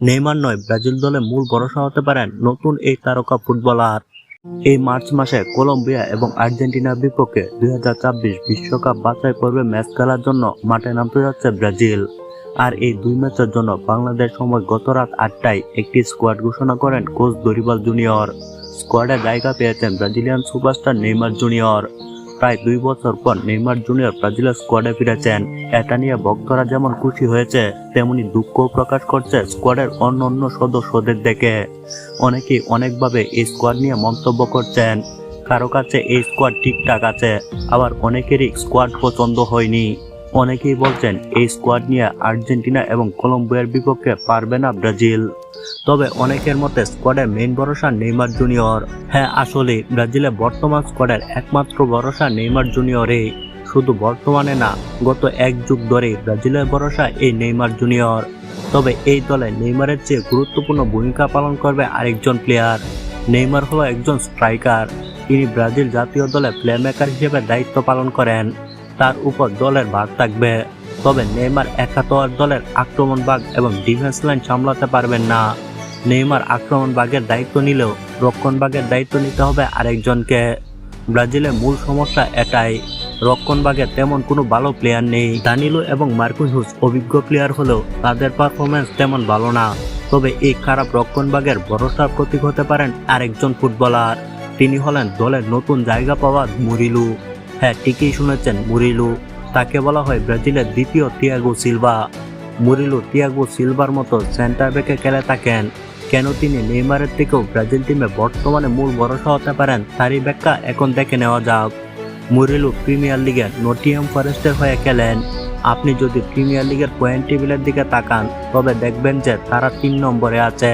Neymar নয়, Brazil দলে মূল ভরসা হতে পারেন নতুন এই তারকা ফুটবলার। এই মার্চ মাসে কলম্বিয়া এবং আর্জেন্টিনার বিপক্ষে দুই বিশ্বকাপ বাছাই পর্বে ম্যাচ খেলার জন্য মাঠে নামতে যাচ্ছে ব্রাজিল। আর এই দুই ম্যাচের জন্য বাংলাদেশ সময় গত রাত আটটায় একটি স্কোয়াড ঘোষণা করেন কোচ দরিবাল জুনিয়র। স্কোয়াডে জায়গা পেয়েছেন ব্রাজিলিয়ান সুপারস্টার নেইমার জুনিয়র। প্রায় দুই বছর পর নেইমার জুনিয়র ব্রাজিলের স্কোয়াডে ফিরেছেন। এটা নিয়ে ভক্তরা যেমন খুশি হয়েছে, তেমনি দুঃখ প্রকাশ করছে স্কোয়াডের অন্য অন্য সদস্যদের দেখে। অনেকেই অনেকভাবে এই স্কোয়াড নিয়ে মন্তব্য করছেন, কারও কাছে এই স্কোয়াড ঠিকঠাক আছে, আবার অনেকেরই স্কোয়াড পছন্দ হয়নি। অনেকেই বলছেন এই স্কোয়াড নিয়ে আর্জেন্টিনা এবং কলম্বিয়ার বিপক্ষে পারবে না ব্রাজিল। তবে অনেকের মতে স্কোয়াডের মেইন ভরসা নেইমার জুনিয়র। হ্যাঁ আসলে ব্রাজিলের বর্তমান স্কোয়াডের একমাত্র ভরসা নেইমার জুনিয়রে শুধু বর্তমানে না, গত এক যুগ ধরে ব্রাজিলের ভরসা এই নেইমার জুনিয়র। তবে এই দলে নেইমারের চেয়ে গুরুত্বপূর্ণ ভূমিকা পালন করবে আরেকজন প্লেয়ার নেইমার হলো একজন স্ট্রাইকার তিনি ব্রাজিল জাতীয় দলে প্লেমেকার হিসেবে দায়িত্ব পালন করেন। তার উপর দলের ভার থাকবে। তবে নেইমার একা তো আর দলের আক্রমণ ভাগ এবং ডিফেন্স লাইন সামলাতে পারবেন না। নেইমার আক্রমণ ভাগের দায়িত্ব নিলেও রক্ষণ ভাগের দায়িত্ব নিতে হবে আরেকজনকে। ব্রাজিলের মূল সমস্যা এটাই, রক্ষণ ভাগে তেমন কোনো ভালো প্লেয়ার নেই। দানিলো এবং মার্কুনহুস অভিজ্ঞ প্লেয়ার হলেও তাদের পারফরমেন্স তেমন ভালো না। তবে এই খারাপ রক্ষণ ভাগের ভরসার প্রতীক হতে পারেন আরেকজন ফুটবলার তিনি হলেন দলের নতুন জায়গা পাওয়া মুরিলু। হ্যাঁ ঠিকই শুনেছেন, মুরিলু। তাকে বলা হয় ব্রাজিলের দ্বিতীয় তিয়াগো সিলভা। মুরিলু তিয়াগো সিলভার মতো সেন্টার ব্যাকে খেলে থাকেন। কেন তিনি নেইমারের থেকেও ব্রাজিল টিমে বর্তমানে মূল ভরসা হতে পারেন, তারই ব্যাখ্যা এখন দেখে নেওয়া যাক। মুরিলু প্রিমিয়ার লিগে নটিয়াম ফরেস্টের হয়ে খেলেন। আপনি যদি প্রিমিয়ার লিগের পয়েন্ট টেবিলের দিকে তাকান, তবে দেখবেন যে তারা তিন নম্বরে আছে।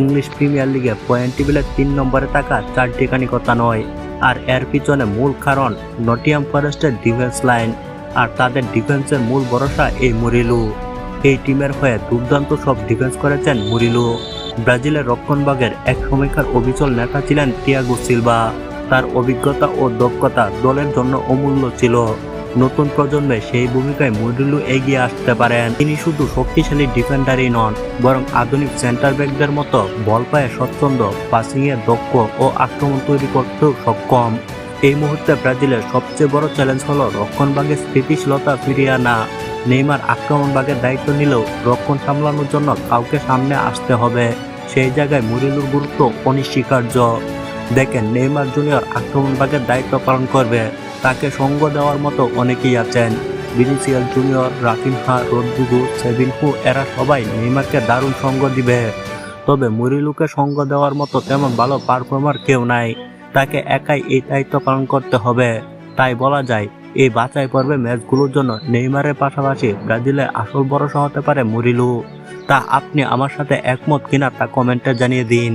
ইংলিশ প্রিমিয়ার লিগে পয়েন্ট টেবিলের তিন নম্বরে থাকা চারটিখানি কথা নয়। আর এর পিছনে মূল কারণ নটিয়াম ফরেস্টের ডিফেন্স লাইন আর তাদের ডিফেন্সের মূল ভরসা এই মুরিলু। এই টিমের হয়ে দুর্দান্ত সব ডিফেন্স করেছেন মুরিলু। ব্রাজিলের রক্ষণবাগের এক সমীক্ষার অবিচল নেতা ছিলেন টিয়াগো সিলভা। তার অভিজ্ঞতা ও দক্ষতা দলের জন্য অমূল্য ছিল। নতুন প্রজন্মে সেই ভূমিকায় মুরিলু এগিয়ে আসতে পারেন। তিনি শুধু শক্তিশালী ডিফেন্ডারই নন, বরং আধুনিক সেন্টার ব্যাকদের মতো বল পায়ে স্বচ্ছন্দ পাসিংয়ে দক্ষ ও আক্রমণ তৈরি করতেও সক্ষম। এই মুহূর্তে ব্রাজিলের সবচেয়ে বড় চ্যালেঞ্জ হলো রক্ষণভাগের স্থিতিশীলতা ফিরিয়ে আনা। নেইমার আক্রমণ ভাগের দায়িত্ব নিলেও রক্ষণ সামলানোর জন্য কাউকে সামনে আসতে হবে। সেই জায়গায় মুরিলুর গুরুত্ব অনিস্বীকার্য। দেখেন, নেইমার জুনিয়র আক্রমণ ভাগের দায়িত্ব পালন করবে। তাকে সঙ্গ দেওয়ার মতো অনেকেই আছেন ভিনিসিয়াস জুনিয়র রাকিম রাফিনহা রদ্রিগো সেভিনহু এরা সবাই নেইমারকে দারুণ সঙ্গ দিবে। তবে মুরিলুকে সঙ্গ দেওয়ার মতো তেমন ভালো পারফর্মার কেউ নাই। তাকে একাই এই দায়িত্ব পালন করতে হবে। তাই বলা যায়, এই বাছাই পর্বে ম্যাচগুলোর জন্য নেইমারের পাশাপাশি ব্রাজিলের আসল ভরসা হতে পারে মুরিলু তা আপনি আমার সাথে একমত কিনা তা কমেন্টে জানিয়ে দিন।